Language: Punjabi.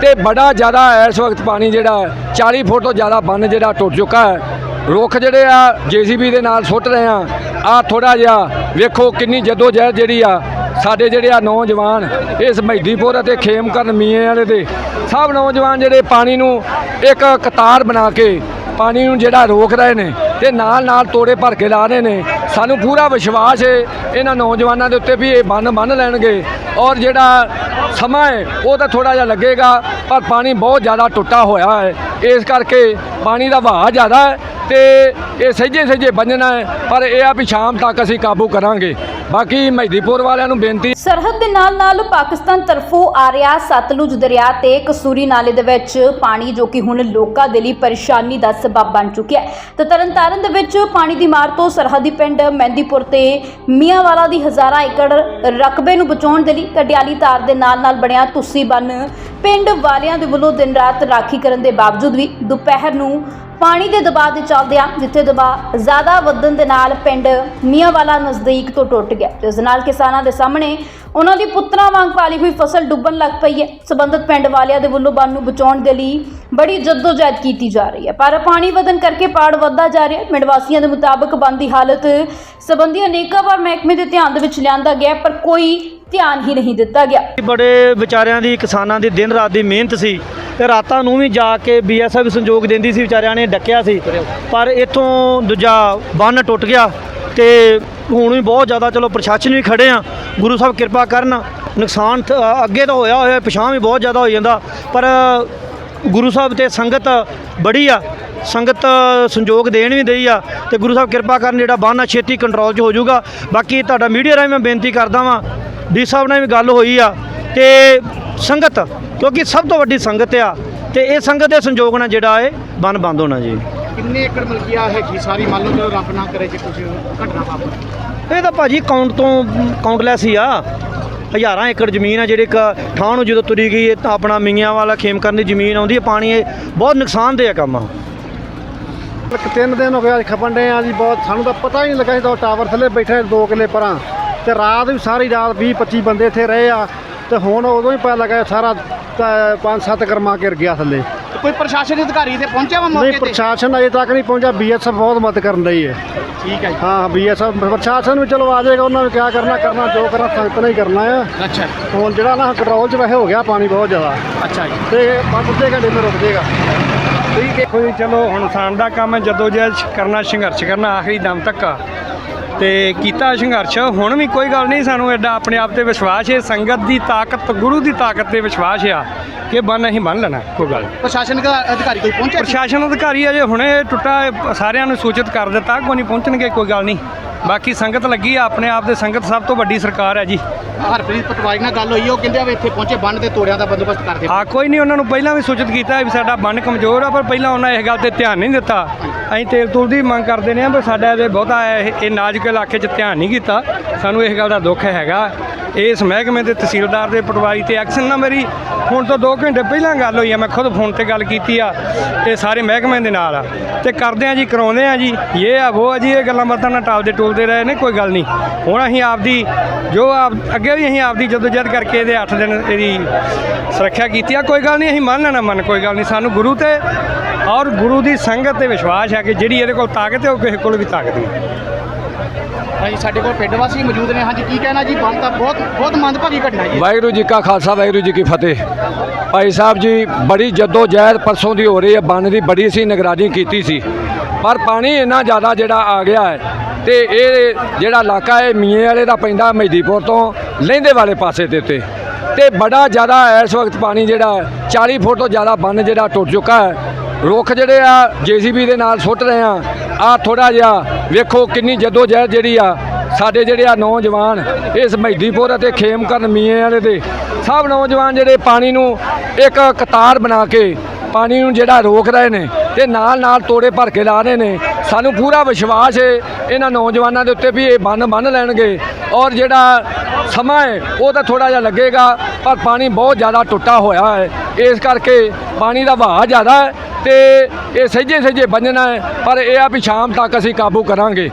ਤੇ ਬੜਾ ਜ਼ਿਆਦਾ ਇਸ ਵਕਤ ਪਾਣੀ ਜਿਹੜਾ ਹੈ, 40 ਫੁੱਟ ਤੋਂ ਜ਼ਿਆਦਾ ਬੰਨ ਜਿਹੜਾ ਟੁੱਟ ਚੁੱਕਾ ਹੈ। ਰੁੱਖ ਜਿਹੜੇ ਆ ਜੀਸੀਬੀ ਦੇ ਨਾਲ ਸੁੱਟ ਰਹੇ ਆ। ਆ ਥੋੜਾ ਜਿਹਾ ਵੇਖੋ ਕਿੰਨੀ ਜਹਿਦ ਜਿਹੜੀ ਆ ਸਾਡੇ ਜਿਹੜੇ ਆ ਨੌਜਵਾਨ ਇਸ ਮਹਿਦੀਪੁਰ ਅਤੇ ਖੇਮਕਰਨ ਮੀਏ ਵਾਲੇ ਦੇ। ਸਭ ਨੌਜਵਾਨ ਜਿਹੜੇ ਪਾਣੀ ਨੂੰ ਇੱਕ ਕਤਾਰ ਬਣਾ ਕੇ ਪਾਣੀ ਨੂੰ ਜਿਹੜਾ ਰੋਕ ਰਹੇ ਨੇ। ਤੇ ਨਾਲ ਨਾਲ ਤੋੜੇ ਭਰ ਕੇ ਲਾ ਰਹੇ ਨੇ। ਸਾਨੂੰ ਪੂਰਾ ਵਿਸ਼ਵਾਸ ਹੈ ਇਹਨਾਂ ਨੌਜਵਾਨਾਂ ਦੇ ਉੱਤੇ ਵੀ ਇਹ ਬੰਨ ਬੰਨ ਲੈਣਗੇ। ਔਰ ਜਿਹੜਾ ਸਮਾਂ ਹੈ ਉਹ ਤਾਂ ਥੋੜਾ ਜਿਹਾ ਲੱਗੇਗਾ, ਪਰ ਪਾਣੀ ਬਹੁਤ ਜ਼ਿਆਦਾ ਟੁੱਟਾ ਹੋਇਆ ਹੈ ਇਸ ਕਰਕੇ ਪਾਣੀ ਦਾ ਵਹਾਅ ਜ਼ਿਆਦਾ ਹੈ ਤੇ ਇਹ ਸਹਿਜੇ ਸਹਿਜੇ ਬੰਨਣਾ ਹੈ, ਪਰ ਇਹ ਆ ਵੀ ਸ਼ਾਮ ਤੱਕ ਅਸੀਂ ਕਾਬੂ ਕਰਾਂਗੇ। ਬਾਕੀ ਮਹਿਦੀਪੁਰ ਵਾਲਿਆਂ ਨੂੰ ਬੇਨਤੀ ਸਰਹੱਦ ਦੇ ਨਾਲ-ਨਾਲ ਪਾਕਿਸਤਾਨ ਤਰਫੋਂ ਆ ਰਿਹਾ ਸਤਲੁਜ ਦਰਿਆ ਤੇ ਕਸੂਰੀ ਨਾਲੇ ਦੇ ਵਿੱਚ ਪਾਣੀ ਜੋ ਕਿ ਹੁਣ ਲੋਕਾਂ ਦੇ ਲਈ ਪਰੇਸ਼ਾਨੀ ਦਾ ਸਬਬ ਬਣ ਚੁੱਕਿਆ ਹੈ। ਤੇ ਤਰਨਤਾਰਨ ਦੇ ਵਿੱਚ ਪਾਣੀ ਦੀ ਮਾਰ ਤੋਂ ਸਰਹੱਦੀ ਪਿੰਡ ਮਹਿੰਦੀਪੁਰ ਤੇ ਮੀਆਂਵਾਲਾ ਦੀ ਹਜ਼ਾਰਾਂ ਏਕੜ ਰਕਬੇ ਨੂੰ ਬਚਾਉਣ ਦੇ ਲਈ ਕਡਿਆਲੀ ਤਾਰ ਦੇ ਨਾਲ-ਨਾਲ ਬਣਿਆ ਤੁਸੀ ਬੰਨ। ਪਿੰਡ ਵਾਲਿਆਂ ਦੇ ਵੱਲੋਂ ਦਿਨ ਰਾਤ ਰਾਖੀ ਕਰਨ ਦੇ ਬਾਵਜੂਦ ਵੀ ਦੁਪਹਿਰ ਨੂੰ ਪਾਣੀ ਦੇ ਦਬਾਅ ਦੇ ਚੱਲਦਿਆਂ ਜਿੱਥੇ ਦਬਾਅ ਜ਼ਿਆਦਾ ਵਧਣ ਦੇ ਨਾਲ ਪਿੰਡ ਮੀਆਂਵਾਲਾ ਨਜ਼ਦੀਕ ਤੋਂ ਟੁੱਟ ਗਿਆ। ਜਿਸ ਨਾਲ ਕਿਸਾਨਾਂ ਦੇ ਸਾਹਮਣੇ ਉਹਨਾਂ ਦੀ ਪੁੱਤਰਾਂ ਵਾਂਗ ਪਾਲੀ ਹੋਈ ਫਸਲ ਡੁੱਬਣ ਲੱਗ ਪਈ ਹੈ। ਸਬੰਧਤ ਪਿੰਡ ਵਾਲਿਆਂ ਦੇ ਵੱਲੋਂ ਬੰਨ ਨੂੰ ਬਚਾਉਣ ਦੇ ਲਈ ਬੜੀ ਜਦੋਜਹਿਦ ਕੀਤੀ ਜਾ ਰਹੀ ਹੈ। ਪਰ ਪਾਣੀ ਵਧਣ ਕਰਕੇ ਪਾੜ ਵੱਧਦਾ ਜਾ ਰਿਹਾ ਹੈ। ਪਿੰਡ ਵਾਸੀਆਂ ਦੇ ਮੁਤਾਬਕ ਬੰਨ ਦੀ ਹਾਲਤ ਸਬੰਧੀ ਅਨੇਕਾਂ ਵਾਰ ਮਹਿਕਮੇ ਦੇ ਧਿਆਨ ਦੇ ਵਿੱਚ ਲਿਆਂਦਾ ਗਿਆ ਪਰ ਕੋਈ ਧਿਆਨ ਹੀ ਨਹੀਂ ਦਿੱਤਾ ਗਿਆ। ਬੜੇ ਵਿਚਾਰਿਆਂ ਦੀ, ਕਿਸਾਨਾਂ ਦੀ ਦਿਨ ਰਾਤ ਦੀ ਮਿਹਨਤ ਸੀ। ਤੇ ਰਾਤਾਂ ਨੂੰ ਵੀ ਜਾ ਕੇ ਬੀਐਸਐਫ ਸੰਯੋਗ ਦਿੰਦੀ ਸੀ, ਵਿਚਾਰਿਆਂ ਨੇ ਡੱਕਿਆ ਸੀ। ਪਰ ਇੱਥੋਂ ਦੂਜਾ ਬੰਨ ਟੁੱਟ ਗਿਆ ਤੇ ਹੁਣ ਵੀ ਬਹੁਤ ਜ਼ਿਆਦਾ, ਚਲੋ ਪ੍ਰਸ਼ਾਸਨ ਵੀ ਖੜੇ ਆ, ਗੁਰੂ ਸਾਹਿਬ ਕਿਰਪਾ ਕਰਨ, ਨੁਕਸਾਨ ਅੱਗੇ ਤਾਂ ਹੋਇਆ ਹੋਇਆ ਪਿਛਾਂ ਵੀ ਬਹੁਤ ਜ਼ਿਆਦਾ ਹੋ ਜਾਂਦਾ। ਪਰ ਗੁਰੂ ਸਾਹਿਬ ਤੇ ਸੰਗਤ ਬੜੀ ਆ, ਸੰਗਤ ਸੰਯੋਗ ਦੇਣ ਵੀ ਦਈ ਆ, ਤੇ ਗੁਰੂ ਸਾਹਿਬ ਕਿਰਪਾ ਕਰਨ ਜਿਹੜਾ ਬੰਨ ਆ, ਛੇਤੀ ਕੰਟਰੋਲ 'ਚ ਹੋ ਜਾਊਗਾ। ਬਾਕੀ ਤੁਹਾਡਾ ਮੀਡੀਆ ਰਾਹੀਂ ਮੈਂ ਬੇਨਤੀ ਕਰਦਾ ਵਾਂ, ਡੀ ਸਾਹਿਬ ਨਾਲ ਵੀ ਗੱਲ ਹੋਈ ਆ, ਤੇ ਸੰਗਤ ਕਿਉਂਕਿ ਸਭ ਤੋਂ ਵੱਡੀ ਸੰਗਤ ਆ ਤੇ ਇਹ ਸੰਗਤ ਦੇ ਸੰਯੋਗ ਨਾਲ ਜਿਹੜਾ ਇਹ ਬੰਨ ਬੰਦ ਹੋਣਾ ਜੀ। ਕਿੰਨੇ ਏਕੜ ਮਲਕੀਆ ਹੈਗੀ ਸਾਰੀ ਮੰਨ ਲਓ ਚਲੋ ਰੱਬ ਨਾ ਕਰੇ ਜੇ ਕੁਝ ਘਟਨਾ ਵਾਪਰੇ ਇਹ ਤਾਂ ਭਾਜੀ ਕਾਊਂਟ ਤੋਂ ਕਾਊਂਟਲੈਸ ਹੀ ਆ। ਹਜ਼ਾਰਾਂ ਏਕੜ ਜ਼ਮੀਨ ਆ ਜਿਹੜੇ ਇੱਕ ਥਾਂ ਨੂੰ ਜਦੋਂ ਤੁਰੀ ਗਈ ਇਹ ਤਾਂ ਆਪਣਾ ਮੀਆਂ ਵਾਲਾ ਖੇਮ ਕਰਨ ਦੀ ਜ਼ਮੀਨ ਆਉਂਦੀ ਹੈ ਪਾਣੀ ਇਹ ਬਹੁਤ ਨੁਕਸਾਨਦੇਹ ਆ ਕੰਮ। ਆ ਇੱਕ ਤਿੰਨ ਦਿਨ ਹੋ ਗਿਆ ਖਪਣ ਦੇ ਆ ਜੀ ਬਹੁਤ ਸਾਨੂੰ ਤਾਂ ਪਤਾ ਹੀ ਨਹੀਂ ਲੱਗਾ ਜਦੋਂ ਟਾਵਰ ਥੱਲੇ ਬੈਠੇ ਦੋ ਕਿਲੇ ਪਰਾਂ। ਤੇ ਰਾਤ ਵੀ ਸਾਰੀ ਰਾਤ 20 25 ਬੰਦੇ ਇੱਥੇ ਰਹੇ ਆ। ਤੇ ਹੁਣ ਉਦੋਂ ਹੀ ਪਤਾ ਲੱਗਾ ਸਾਰਾ ਤਾਂ ਪੰਜ ਸੱਤ ਕਰਮਾ ਗਿਰ ਗਿਆ ਥੱਲੇ। ਕੋਈ ਪ੍ਰਸ਼ਾਸਨ ਅਧਿਕਾਰੀ ਤੇ ਪਹੁੰਚਿਆ ਵਾ ਨਹੀਂ ਮੌਕੇ ਤੇ? ਪ੍ਰਸ਼ਾਸਨ ਅਜੇ ਤੱਕ ਨਹੀਂ ਪਹੁੰਚਿਆ। ਬੀਐਸਐਫ ਬਹੁਤ ਮਦਦ ਕਰਨ ਰਹੀ ਹੈ। ਠੀਕ ਹੈ ਜੀ। ਹਾਂ ਬੀਐਸਐਫ ਪ੍ਰਸ਼ਾਸਨ ਵੀ ਚਲੋ ਆ ਜਾਏਗਾ ਉਹਨਾਂ ਨੇ ਕਿਆ ਕਰਨਾ ਕਰਨਾ ਜੋ ਕਰਨਾ ਸੰਗਤ ਨੇ ਹੀ ਕਰਨਾ ਆ। ਅੱਛਾ। ਹੁਣ ਜਿਹੜਾ ਨਾ ਕੰਟਰੋਲ 'ਚ ਵੈਸੇ ਹੋ ਗਿਆ ਪਾਣੀ ਬਹੁਤ ਜ਼ਿਆਦਾ। ਅੱਛਾ ਜੀ। ਤੇ ਪੰਜ ਅੱਧੇ ਘੰਟੇ में ਰੁਕ ਜਾਏਗਾ। ਦੇਖੋ ਜੀ ਚਲੋ ਹੁਣ ਇਨਸਾਨ ਦਾ ਕੰਮ ਹੈ ਜਦੋਂ ਜਹਿਦ ਕਰਨਾ ਸੰਘਰਸ਼ ਕਰਨਾ ਆਖਰੀ ਦਮ ਤੱਕ। ਆ। ਤੇ ਕੀਤਾ ਸੰਘਰਸ਼। ਹੁਣ ਵੀ ਕੋਈ ਗੱਲ ਨਹੀਂ ਸਾਨੂੰ ਐਡਾ ਆਪਣੇ ਆਪ ਤੇ ਵਿਸ਼ਵਾਸ ਹੈ ਸੰਗਤ ਦੀ ਤਾਕਤ ਗੁਰੂ ਦੀ ਤਾਕਤ ਤੇ ਵਿਸ਼ਵਾਸ ਆ ਕਿ ਬੰਨ ਅਸੀਂ ਬੰਨ ਲੈਣਾ ਕੋਈ ਗੱਲ। ਪ੍ਰਸ਼ਾਸਨ ਦਾ ਅਧਿਕਾਰੀ ਕੋਈ ਪਹੁੰਚਿਆ? ਪ੍ਰਸ਼ਾਸਨ ਅਧਿਕਾਰੀ ਅਜੇ ਹੁਣੇ ਟੁੱਟਾ ਸਾਰਿਆਂ ਨੂੰ ਸੂਚਿਤ ਕਰ ਦਿੱਤਾ ਕੋਈ ਨਹੀਂ ਪਹੁੰਚਣਗੇ ਕੋਈ ਗੱਲ ਨਹੀਂ। ਬਾਕੀ ਸੰਗਤ ਲੱਗੀ ਆ ਆਪਣੇ ਆਪ ਦੇ ਸੰਗਤ ਸਭ ਤੋਂ ਵੱਡੀ ਸਰਕਾਰ ਹੈ ਜੀ। ਹਰਪ੍ਰੀਤ ਪਟਵਾਰੀ ਨਾਲ ਗੱਲ ਹੋਈ ਉਹ ਕਹਿੰਦੇ ਆ ਵੀ ਇੱਥੇ ਪਹੁੰਚੇ ਬੰਨ ਤੇ ਤੋੜਿਆਂ ਦਾ ਬੰਦੋਬਸਤ ਕਰਦੇ ਆ ਕੋਈ ਨਹੀਂ ਉਹਨਾਂ ਨੂੰ ਪਹਿਲਾਂ ਵੀ ਸੂਚਿਤ ਕੀਤਾ ਵੀ ਸਾਡਾ ਬੰਨ ਕਮਜ਼ੋਰ ਆ ਪਰ ਪਹਿਲਾਂ ਉਹਨਾਂ ਇਸ ਗੱਲ ਤੇ ਧਿਆਨ ਨਹੀਂ ਦਿੱਤਾ। ਅਸੀਂ ਤੇਲ ਤੂਲ ਦੀ ਮੰਗ ਕਰਦੇ ਨੇ ਪਰ ਸਾਡਾ ਇਹਦੇ ਬਹੁਤਾ ਇਹ ਇਹ ਨਾਜ਼ੁਕ ਇਲਾਕੇ 'ਚ ਧਿਆਨ ਨਹੀਂ ਕੀਤਾ। ਸਾਨੂੰ ਇਸ ਗੱਲ ਦਾ ਦੁੱਖ ਹੈਗਾ। ਇਸ ਮਹਿਕਮੇ ਦੇ ਤਹਿਸੀਲਦਾਰ ਦੇ ਪਟਵਾਰੀ ਤੇ ਐਕਸ਼ਨ ਨਾਲ ਮੇਰੀ। ਹੁਣ ਤੋਂ 2 ਘੰਟੇ ਪਹਿਲਾਂ ਗੱਲ ਹੋਈ ਆ, ਮੈਂ ਖੁਦ ਫੋਨ ਤੇ ਗੱਲ ਕੀਤੀ ਆ ਤੇ ਸਾਰੇ ਮਹਿਕਮੇ ਦੇ ਨਾਲ ਆ। ਤੇ ਕਰਦੇ ਆ ਜੀ, ਕਰਾਉਂਦੇ ਆ ਜੀ। ਇਹ ਆ, ਉਹ ਆ ਜੀ, ਇਹ ਗੱਲਾਂ ਬਾਤਾਂ ਨਾਲ ਟਾਲਦੇ ਟੋਲਦੇ ਰਹੇ ਨੇ, ਕੋਈ ਗੱਲ ਨਹੀਂ। ਹੁਣ ਅਸੀਂ ਆਪਦੀ, ਜੋ ਆਪ, ਅੱਗੇ ਵੀ ਅਸੀਂ ਆਪਦੀ ਜਦੋਜਹਿਦ ਕਰਕੇ ਇਹਦੇ 8 ਦਿਨ ਇਹਦੀ ਸੁਰੱਖਿਆ ਕੀਤੀ ਆ, ਕੋਈ ਗੱਲ ਨਹੀਂ, ਅਸੀਂ ਮੰਨ ਲੈਣਾ ਮੰਨ, ਕੋਈ ਗੱਲ ਨਹੀਂ। ਸਾਨੂੰ ਗੁਰੂ ਤੇ ਔਰ ਗੁਰੂ ਦੀ ਸੰਗਤ ਤੇ ਵਿਸ਼ਵਾਸ ਹੈ ਕਿ ਜਿਹੜੀ ਇਹਦੇ ਕੋਲ ਤਾਕਤ ਹੈ ਉਹ ਕਿਸੇ ਕੋਲ ਵੀ ਤਾਕਤ ਨਹੀਂ। ਹਾਂਜੀ ਸਾਡੇ ਕੋਲ ਪਿੰਡ ਵਾਸੀ ਮੌਜੂਦ ਨੇ। ਹਾਂਜੀ ਕੀ ਕਹਿਣਾ ਜੀ? ਬੰਨ ਤਾਂ ਬਹੁਤ ਬਹੁਤ ਮੰਦਭਾਗੀ ਘਟਨਾ ਜੀ। ਵਾਹਿਗੁਰੂ ਜੀ ਕਾ ਖਾਲਸਾ ਵਾਹਿਗੁਰੂ ਜੀ ਕੀ ਫਤਿਹ। ਭਾਈ ਸਾਹਿਬ ਜੀ ਬੜੀ ਜੱਦੋ ਜਹਿਦ ਪਰਸੋਂ ਦੀ ਹੋ ਰਹੀ ਹੈ। ਬੰਨ ਦੀ ਬੜੀ ਸੀ ਨਿਗਰਾਨੀ ਕੀਤੀ ਸੀ। ਪਰ ਪਾਣੀ ਇੰਨਾ ਜ਼ਿਆਦਾ ਜਿਹੜਾ ਆ ਗਿਆ ਹੈ ਤੇ ਇਹ ਜਿਹੜਾ ਇਲਾਕਾ ਹੈ ਮੀਏ ਵਾਲੇ ਦਾ ਪੈਂਦਾ ਮਹਿਦੀਪੁਰ ਤੋਂ ਲਹਿੰਦੇ ਵਾਲੇ ਪਾਸੇ ਦੇ ਉੱਤੇ। ਤੇ ਬੜਾ ਜ਼ਿਆਦਾ ਇਸ ਵਕਤ ਪਾਣੀ ਜਿਹੜਾ ਹੈ, 40 ਫੁੱਟ ਤੋਂ ਜ਼ਿਆਦਾ ਬੰਨ ਜਿਹੜਾ ਟੁੱਟ ਚੁੱਕਾ ਹੈ। ਰੁੱਖ ਜਿਹੜੇ ਆ, ਜੀਸੀਬੀ ਦੇ ਨਾਲ ਸੁੱਟ ਰਹੇ ਆ। ਆ ਥੋੜਾ ਜਿਹਾ ਵੇਖੋ ਕਿੰਨੀ ਜੱਦੋ ਜਹਿਦ ਜਿਹੜੀ ਆ ਸਾਡੇ ਜਿਹੜੇ ਆ ਨੌਜਵਾਨ ਇਸ ਮਹਿਦੀਪੁਰ ਅਤੇ ਖੇਮਕਰਨ ਮੀਏ ਵਾਲੇ ਦੇ। ਸਭ ਨੌਜਵਾਨ ਜਿਹੜੇ ਪਾਣੀ ਨੂੰ ਇੱਕ ਕਤਾਰ ਬਣਾ ਕੇ ਪਾਣੀ ਨੂੰ ਜਿਹੜਾ ਰੋਕ ਰਹੇ ਨੇ ਤੇ ਨਾਲ ਨਾਲ ਤੋੜੇ ਭਰ ਕੇ ਲਾ ਰਹੇ ਨੇ। ਸਾਨੂੰ ਪੂਰਾ ਵਿਸ਼ਵਾਸ ਹੈ ਇਹਨਾਂ ਨੌਜਵਾਨਾਂ ਦੇ ਉੱਤੇ ਵੀ ਇਹ ਬੰਨ ਬੰਨ ਲੈਣਗੇ ਔਰ ਜਿਹੜਾ ਸਮਾਂ ਹੈ ਉਹ ਤਾਂ ਥੋੜਾ ਜਿਹਾ ਲੱਗੇਗਾ, ਪਰ ਪਾਣੀ ਬਹੁਤ ਜ਼ਿਆਦਾ ਟੁੱਟਾ ਹੋਇਆ ਹੈ ਇਸ ਕਰਕੇ ਪਾਣੀ ਦਾ ਵਹਾਅ ਜ਼ਿਆਦਾ ਹੈ ਤੇ ਇਹ ਸਹਿਜੇ ਸਹਿਜੇ ਬੰਨਣਾ ਹੈ, ਪਰ ਇਹ ਆ ਵੀ ਸ਼ਾਮ ਤੱਕ ਅਸੀਂ ਕਾਬੂ ਕਰਾਂਗੇ।